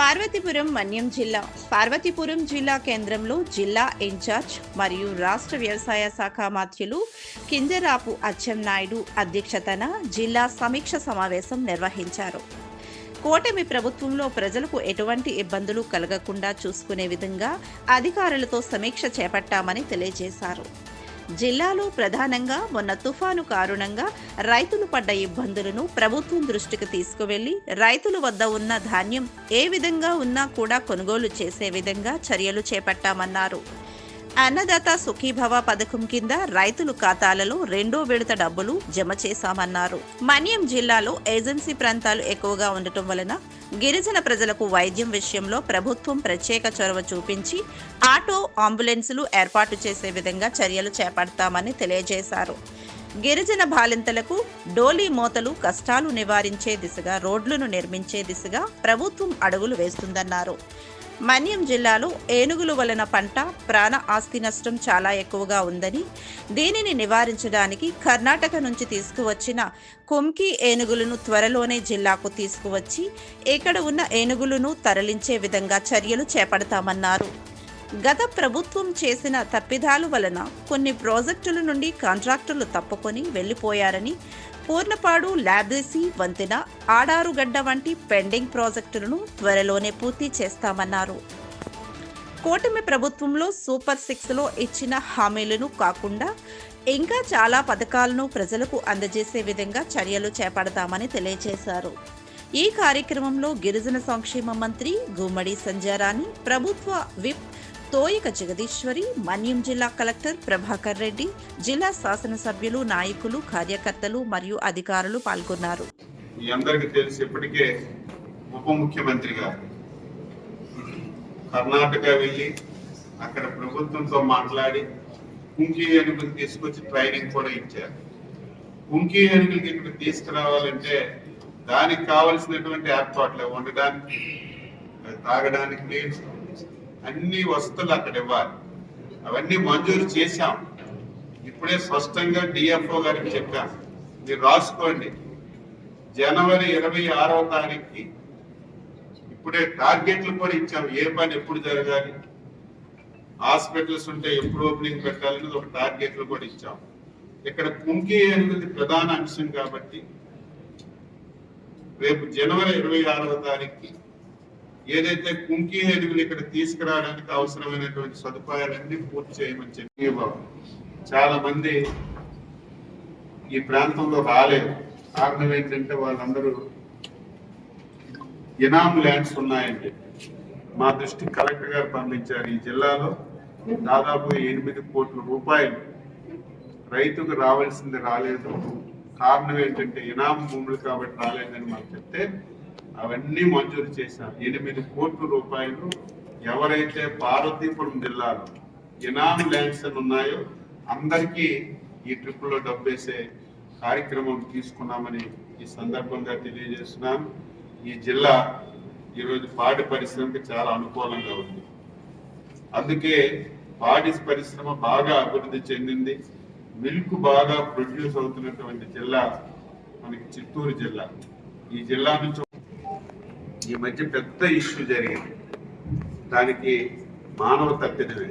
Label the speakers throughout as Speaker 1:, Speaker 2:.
Speaker 1: పార్వతీపురం మన్యం జిల్లా. పార్వతీపురం జిల్లా కేంద్రంలో జిల్లా ఇన్ఛార్జ్ మరియు రాష్ట్ర వ్యవసాయ శాఖ మంత్రులు కింజరాపు అచ్చెన్నాయుడు అధ్యక్షతన జిల్లా సమీక్ష సమావేశం నిర్వహించారు. కూటమి ప్రభుత్వంలో ప్రజలకు ఎటువంటి ఇబ్బందులు కలగకుండా చూసుకునే విధంగా అధికారులతో సమీక్ష చేపట్టామని తెలియజేశారు. జిల్లాలో ప్రధానంగా మొన్న తుఫాను కారణంగా రైతులు పడ్డ ఇబ్బందులను ప్రభుత్వం దృష్టికి తీసుకువెళ్ళి రైతుల వద్ద ఉన్న ధాన్యం ఏ విధంగా ఉన్నా కూడా కొనుగోలు చేసే విధంగా చర్యలు చేపట్టామన్నారు. అన్నదాత సుఖీభవ పథకం కింద రైతులు ఖాతాలలో రెండో విడత డబ్బులు జమ చేశామన్నారు. మన్యం జిల్లాలో ఏజెన్సీ ప్రాంతాలు ఎక్కువగా ఉండటం వలన గిరిజన ప్రజలకు వైద్యం విషయంలో ప్రభుత్వం ప్రత్యేక చొరవ చూపించి ఆటో అంబులెన్సులు ఏర్పాటు చేసే విధంగా చర్యలు చేపడతామని తెలియజేశారు. గిరిజన బాలింతలకు డోలీ మోతలు కష్టాలు నివారించే దిశగా రోడ్లను నిర్మించే దిశగా ప్రభుత్వం అడుగులు వేస్తుందన్నారు. మన్యం జిల్లాలో ఏనుగులు వలన పంట ప్రాణ ఆస్తి నష్టం చాలా ఎక్కువగా ఉందని దీనిని నివారించడానికి కర్ణాటక నుంచి తీసుకువచ్చిన కుంకి ఏనుగులను త్వరలోనే జిల్లాకు తీసుకువచ్చి ఇక్కడ ఉన్న ఏనుగులను తరలించే విధంగా చర్యలు చేపడతామన్నారు. గత ప్రభుత్వం చేసిన తప్పిదాలు వలన కొన్ని ప్రాజెక్టుల నుండి కాంట్రాక్టులు తప్పుకొని వెళ్ళిపోయారని పూర్ణపాడు ల్యాబ్రెసీ వంతెన ఆడారుగడ్డ వంటి పెండింగ్ ప్రాజెక్టులను త్వరలోనే పూర్తి చేస్తామన్నారు. కూటమి ప్రభుత్వంలో సూపర్ సిక్స్లో ఇచ్చిన హామీలను కాకుండా ఇంకా చాలా పథకాలను ప్రజలకు అందజేసే విధంగా చర్యలు చేపడతామని తెలియజేశారు. ఈ కార్యక్రమంలో గిరిజన సంక్షేమ మంత్రి గుమ్మడి సంజారాణి ప్రభుత్వ విప్ తోయక జగదీశ్వరి మన్యం జిల్లా కలెక్టర్ ప్రభాకర్ రెడ్డి జిల్లా శాసనసభ్యులు నాయకులు కార్యకర్తలు మరియు అధికారులు పాల్గొన్నారు.
Speaker 2: మీ అందరికి తెలిసి ఇప్పటికే ఉప ముఖ్యమంత్రిగా కర్ణాటక వెళ్ళి అక్కడ ప్రభుత్వంతో మాట్లాడి కుంకి ఏనుగులు తీసుకొచ్చి ట్రైనింగ్ కూడా ఇచ్చారు. కుంకి ఏనుగులకి ఇక్కడ తీసుకురావాలంటే దానికి కావలసినటువంటి ఏర్పాట్లు వండడానికి తాగడానికి నీళ్ళు అన్ని వసతులు అక్కడ ఇవ్వాలి. అవన్నీ మంజూరు చేశాం. ఇప్పుడే స్పష్టంగా డిఎఫ్ఓ గారికి చెప్పాను మీరు రాసుకోండి. జనవరి ఇరవై ఆరవ తారీఖుకి ఇప్పుడే టార్గెట్లు కూడా ఇచ్చాం. ఏ పని ఎప్పుడు జరగాలి? హాస్పిటల్స్ ఉంటే ఎప్పుడు ఓపెనింగ్ పెట్టాలనేది ఒక టార్గెట్లు కూడా ఇచ్చాం. ఇక్కడ కుంకి అనేది ప్రధాన అంశం కాబట్టి రేపు జనవరి ఇరవై ఆరవ తారీఖుకి ఏదైతే కుంకి ఏనుగులు ఇక్కడ తీసుకురావడానికి అవసరమైనటువంటి సదుపాయాలన్నీ పూర్తి చేయమని చెప్పి చాలా మంది ఈ ప్రాంతంలో రాలేదు. కారణం ఏంటంటే వాళ్ళందరూ ఇనాం ల్యాండ్స్ ఉన్నాయండి. మా దృష్టి కలెక్టర్ గారు పంపించారు. ఈ జిల్లాలో దాదాపు ఎనిమిది కోట్ల రూపాయలు రైతుకు రావాల్సింది రాలేదు. కారణం ఏంటంటే ఇనాం భూములు కాబట్టి రాలేదని మాకు చెప్తే అవన్నీ మంజూరు చేశాం ఎనిమిది కోట్ల రూపాయలు ఎవరైతే పార్వతీపురం జిల్లాలో ఇనాం ల్యాండ్స్ అని ఉన్నాయో అందరికీ ఈ ట్రిప్లో డబ్బేసే కార్యక్రమం తీసుకున్నామని ఈ సందర్భంగా తెలియజేస్తున్నాను. ఈ జిల్లా ఈరోజు పాడి పరిశ్రమకి చాలా అనుకూలంగా ఉంది. అందుకే పాడి పరిశ్రమ బాగా అభివృద్ధి చెందింది. మిల్క్ బాగా ప్రొడ్యూస్ అవుతున్నటువంటి జిల్లా మనకి చిత్తూరు జిల్లా. ఈ జిల్లా నుంచి ఈ మధ్య పెద్ద ఇష్యూ జరిగింది. దానికి మానవ తప్పిదమే.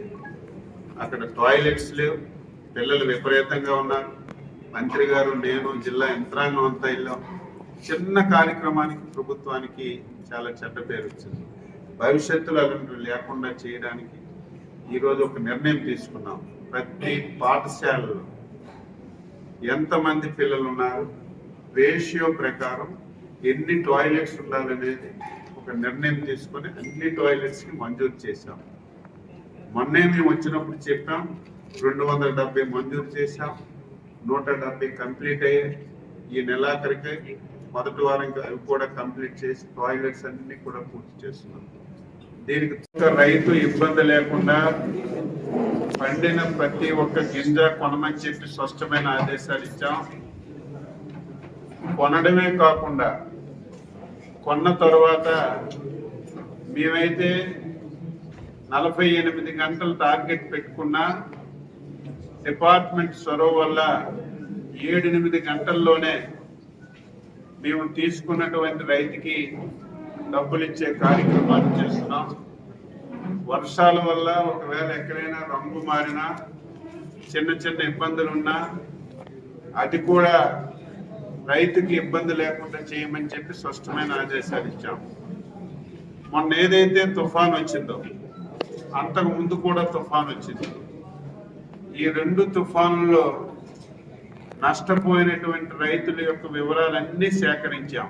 Speaker 2: అక్కడ టాయిలెట్స్ లేవు పిల్లలు విపరీతంగా ఉన్నారు. మంత్రి గారు నేను జిల్లా యంత్రాంగం అంతా వెళ్ళాం. చిన్న కార్యక్రమానికి ప్రభుత్వానికి చాలా చెడ్డ పేరు వచ్చింది. భవిష్యత్తులో అలాంటివి లేకుండా చేయడానికి ఈరోజు ఒక నిర్ణయం తీసుకున్నాం. ప్రతి పాఠశాలలో ఎంతమంది పిల్లలు ఉన్నారు రేషియో ప్రకారం ఎన్ని టాయిలెట్స్ ఉండాలనేది ఒక నిర్ణయం తీసుకొని అన్ని టాయిలెట్స్కి మంజూరు చేశాం. మొన్నే మేము వచ్చినప్పుడు చెప్పాం రెండు వందల డెబ్బై మంజూరు చేశాం నూట డెబ్బై కంప్లీట్ అయ్యాయి. ఈ నెలాఖరికి మొదటి వారం అవి కూడా కంప్లీట్ చేసి టాయిలెట్స్ అన్ని కూడా పూర్తి చేస్తున్నాం. దీనికి రైతు ఇబ్బంది లేకుండా పండిన ప్రతి ఒక్క గింజ కొనమని చెప్పి స్పష్టమైన ఆదేశాలు ఇచ్చాం. కొనడమే కాకుండా కొన్న తర్వాత మేమైతే నలభై ఎనిమిది గంటలు టార్గెట్ పెట్టుకున్నా డిపార్ట్మెంట్ చొరవ వల్ల ఏడెనిమిది గంటల్లోనే మేము తీసుకున్నటువంటి రైతుకి డబ్బులు ఇచ్చే కార్యక్రమాలు చేస్తున్నాం. వర్షాల వల్ల ఒకవేళ ఎక్కడైనా రంగు మారినా చిన్న చిన్న ఇబ్బందులున్నా అది కూడా రైతుకి ఇబ్బంది లేకుండా చేయమని చెప్పి స్పష్టమైన ఆదేశాలు ఇచ్చాము. మొన్న ఏదైతే తుఫాన్ వచ్చిందో అంతకు ముందు కూడా తుఫాన్ వచ్చింది. ఈ రెండు తుఫాన్లో నష్టపోయినటువంటి రైతుల యొక్క వివరాలన్నీ సేకరించాం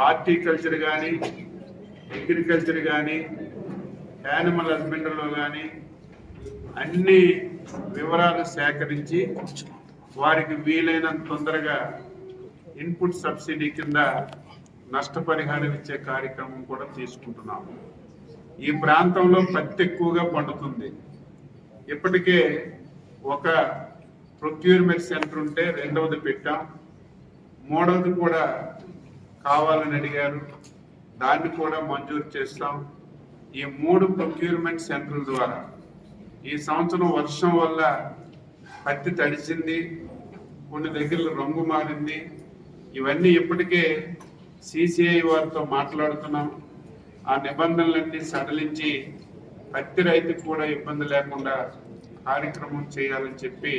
Speaker 2: హార్టికల్చర్ కానీ అగ్రికల్చర్ కానీ యానిమల్ హస్బెండరీలో కానీ అన్ని వివరాలు సేకరించి వారికి వీలైనంత తొందరగా ఇన్పుట్ సబ్సిడీ కింద నష్టపరిహారం ఇచ్చే కార్యక్రమం కూడా తీసుకుంటున్నాము. ఈ ప్రాంతంలో పత్తి ఎక్కువగా పండుతుంది. ఇప్పటికే ఒక ప్రొక్యూర్మెంట్ సెంటర్ ఉంటే రెండవది పెట్టాం. మూడవది కూడా కావాలని అడిగారు. దాన్ని కూడా మంజూరు చేస్తాం. ఈ మూడు ప్రొక్యూర్మెంట్ సెంటర్ల ద్వారా ఈ సంవత్సరం వర్షం వల్ల పత్తి తడిసింది కొన్ని దగ్గర రంగు మారింది. ఇవన్నీ ఇప్పటికే సిసిఐ వారితో మాట్లాడుతున్నాం. ఆ నిబంధనలన్నీ సడలించి పత్తి రైతుకు కూడా ఇబ్బంది లేకుండా కార్యక్రమం చేయాలని చెప్పి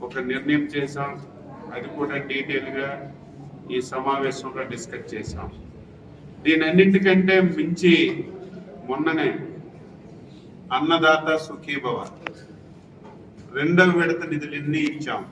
Speaker 2: ఒక నిర్ణయం చేశాం. అది కూడా డీటెయిల్గా ఈ సమావేశంలో డిస్కస్ చేశాం. దీనన్నింటికంటే మించి మొన్ననే అన్నదాత సుఖీభవ రెండవ విడత నిధులు ఎన్ని ఇచ్చాం?